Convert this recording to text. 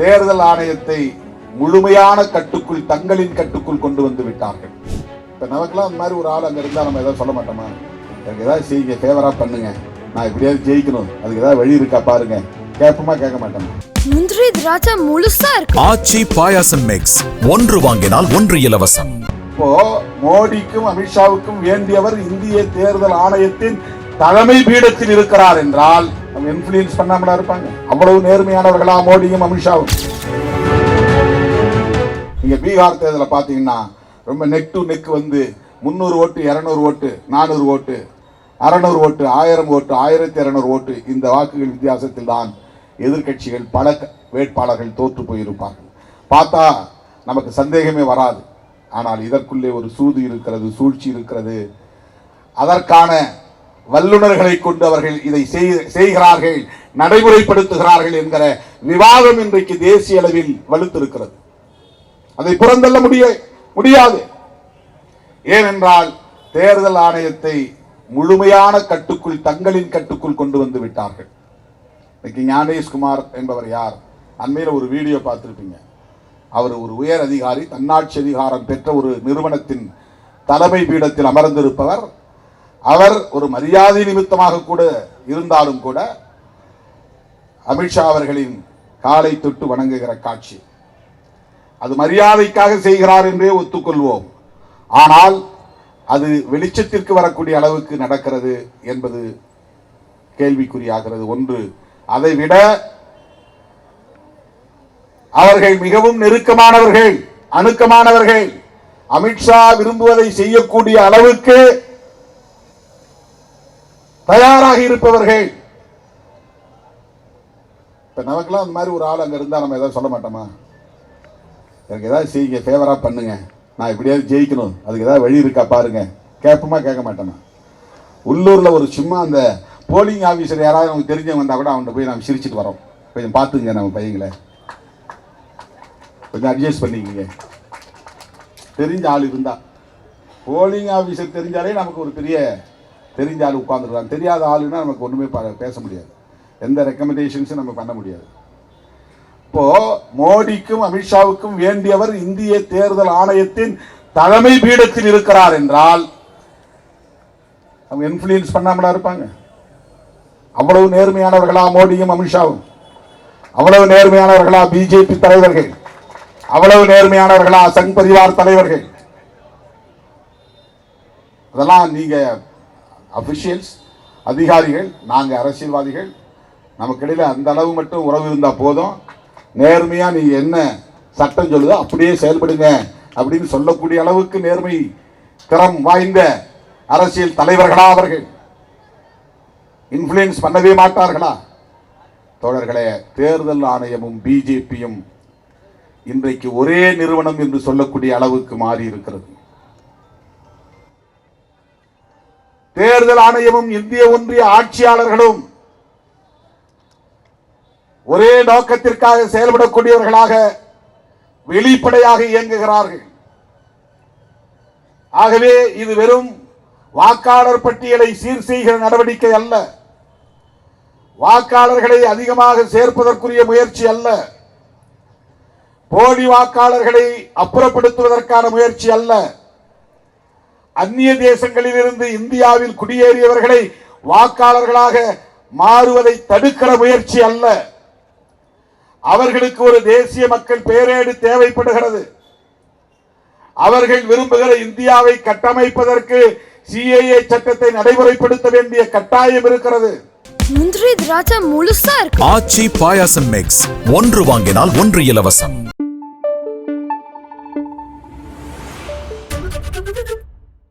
தேர்தல் ஆணையத்தை முழுமையான கட்டுக்குள் தங்களின் கட்டுக்குள் கொண்டு வந்து விட்டார்கள். இப்ப நமக்கெல்லாம் அந்த மாதிரி ஒரு ஆள் அங்க இருந்தா நம்ம ஏதாவது சொல்ல மாட்டோமா? எனக்கு ஏதாவது செய்யுங்க ஃபேவரா பண்ணுங்க. நான் எப்படியாவது ஜெயிக்கணும். அதுக்கு ஏதாவது வழி இருக்கா பாருங்க. கேட்போமா கேட்க மாட்டோமா? முந்திரி திராட்சை முழுசா இருக்கு. ஆச்சி பாயாசம் மிக்ஸ் ஒன்று வாங்கினால் ஒன்று இலவசம். இப்போ மோடிக்கும் அமித்ஷாவுக்கும் வேண்டியவர் இந்திய தேர்தல் ஆணையத்தின் தலைமை பீடத்தில் இருக்கிறார் என்றால் அவங்க இன்ஃப்ளூயன்ஸ் பண்ணாமலா இருப்பாங்க. அவ்வளவு நேர்மையானவர்களா மோடியும் அமித்ஷாவும். நீங்க பீகார் தேர்தலில் பார்த்தீங்கன்னா ரொம்ப நெக் டு நெக் வந்து முந்நூறு ஓட்டு இரநூறு ஓட்டு நானூறு ஓட்டு அறநூறு ஓட்டு ஆயிரம் ஓட்டு ஆயிரத்தி இரநூறு ஓட்டு இந்த வாக்குகள் வித்தியாசத்தில் தான் எதிர்க்கட்சிகள் பல வேட்பாளர்கள் தோற்று போயிருப்பார்கள். பார்த்தா நமக்கு சந்தேகமே வராது. ஆனால் இதற்குள்ளே ஒரு சூது இருக்கிறது சூழ்ச்சி இருக்கிறது. அதற்கான வல்லுநர்களை கொண்டு அவர்கள் இதை செய்- செய்கிறார்கள் நடைமுறைப்படுத்துகிறார்கள் என்கிற விவாதம் இன்றைக்கு தேசிய அளவில் வலுத்திருக்கிறது. அதை புறந்தள்ள முடிய முடியாது. ஏனென்றால் தேர்தல் ஆணையத்தை முழுமையான கட்டுக்குள் தங்களின் கட்டுக்குள் கொண்டு வந்து விட்டார்கள். இன்னைக்கு ஞானேஷ்குமார் என்பவர் யார்? அண்மையில் ஒரு வீடியோ பார்த்துருப்பீங்க. அவர் ஒரு உயர் அதிகாரி தன்னாட்சி அதிகாரம் பெற்ற ஒரு நிறுவனத்தின் தலைமை பீடத்தில் அமர்ந்திருப்பவர். அவர் ஒரு மரியாதை நிமித்தமாக கூட இருந்தாலும் கூட அமித்ஷா அவர்களின் காலை தொட்டு வணங்குகிற காட்சி. அது மரியாதைக்காக செய்கிறார் என்றே ஒத்துக்கொள்வோம். ஆனால் அது வெளிச்சத்திற்கு வரக்கூடிய அளவுக்கு நடக்கிறது என்பது கேள்விக்குறியாகிறது. ஒன்று அதை விட அவர்கள் மிகவும் நெருக்கமானவர்கள் அணுக்கமானவர்கள். அமித்ஷா விரும்புவதை செய்யக்கூடிய அளவுக்கு தயாராக இருப்பவர்கள். இப்ப நமக்கெல்லாம் அந்த மாதிரி ஒரு ஆள் அங்க இருந்தா நம்ம ஏதாவது சொல்ல மாட்டோமா? எனக்கு ஏதாவது செய்யுங்க ஃபேவரா பண்ணுங்க. நான் எப்படியாவது ஜெயிக்கணும். அதுக்கு ஏதாவது வழி இருக்கா பாருங்க. கேட்போமா கேட்க மாட்டோமா? உள்ளூர்ல ஒரு சும்மா அந்த போலிங் ஆஃபீஸர் யாராவது நமக்கு தெரிஞ்சவங்க வந்தா கூட அவன்கிட்ட போய் நம்ம சிரிச்சுட்டு வரோம். கொஞ்சம் பார்த்துங்க நம்ம பையங்களை. கொஞ்சம் அட்ஜஸ்ட் பண்ணிக்கங்க. தெரிஞ்ச ஆள் இருந்தா. போலிங் ஆஃபீஸர் தெரிஞ்சாலே நமக்கு ஒரு பெரிய தெரிஞ்ச ஆள் உட்காந்துருக்கான் தெரியாத ஆளுன்னா நமக்கு ஒன்றுமே பேச முடியாது. எந்த ரெக்கமெண்டேஷன்ஸும் நம்ம பண்ண முடியாது. இப்போது மோடிக்கும் அமித்ஷாவுக்கும் வேண்டியவர் இந்திய தேர்தல் ஆணையத்தின் தலைமை பீடத்தில் இருக்கிறார் என்றால் அவங்க இன்ஃப்ளூயன்ஸ் பண்ணாமலா இருப்பாங்க. அவ்வளவு நேர்மையானவர்களா மோடியும் அமித்ஷாவும்? அவ்வளவு நேர்மையானவர்களா பிஜேபி தலைவர்கள்? அவ்வளவு நேர்மையானவர்களா சங் பரிவார் தலைவர்கள்? அதெல்லாம் நீங்கள் அஃபிஷியல்ஸ் அதிகாரிகள் நாங்கள் அரசியல்வாதிகள் நமக்கிடையில் அந்த அளவு மட்டும் உறவு இருந்தால் போதும். நேர்மையாக நீ என்ன சட்டம் சொல்லுதோ அப்படியே செயல்படுங்க அப்படின்னு சொல்லக்கூடிய அளவுக்கு நேர்மை திறம் வாய்ந்த அரசியல் தலைவர்களா அவர்கள். இன்ஃப்ளூயன்ஸ் பண்ணவே மாட்டார்களா? தோழர்களே தேர்தல் ஆணையமும் பிஜேபியும் இன்றைக்கு ஒரே நிறுவனம் என்று சொல்லக்கூடிய அளவுக்கு மாறி இருக்கிறது தேர்தல் ஆணையமும் இந்திய ஒன்றிய ஆட்சியாளர்களும் ஒரே நோக்கத்திற்காக செயல்படக்கூடியவர்களாக வெளிப்படையாக இயங்குகிறார்கள். ஆகவே இது வெறும் வாக்காளர் பட்டியலை சீர் செய்கிற நடவடிக்கை அல்ல. வாக்காளர்களை அதிகமாக சேர்ப்பதற்குரிய முயற்சி அல்ல. போலி வாக்காளர்களை அப்புறப்படுத்துவதற்கான முயற்சி அல்ல. அந்நிய தேசங்களிலிருந்து இந்தியாவில் குடியேறியவர்களை வாக்காளர்களாக மாறுவதை தடுக்கிற முயற்சி அல்ல. அவர்களுக்கு ஒரு தேசிய மக்கள் பேரேடு தேவைப்படுகிறது. அவர்கள் விரும்புகிற இந்தியாவை கட்டமைப்பதற்கு சிஏஏ சட்டத்தை நடைமுறைப்படுத்த வேண்டிய கட்டாயம் இருக்கிறது. முந்திரி திராட்சை முழுசா இருக்கு. ஆச்சி பாயாசம் மிக்ஸ் ஒன்று வாங்கினால் ஒன்று இலவசம்.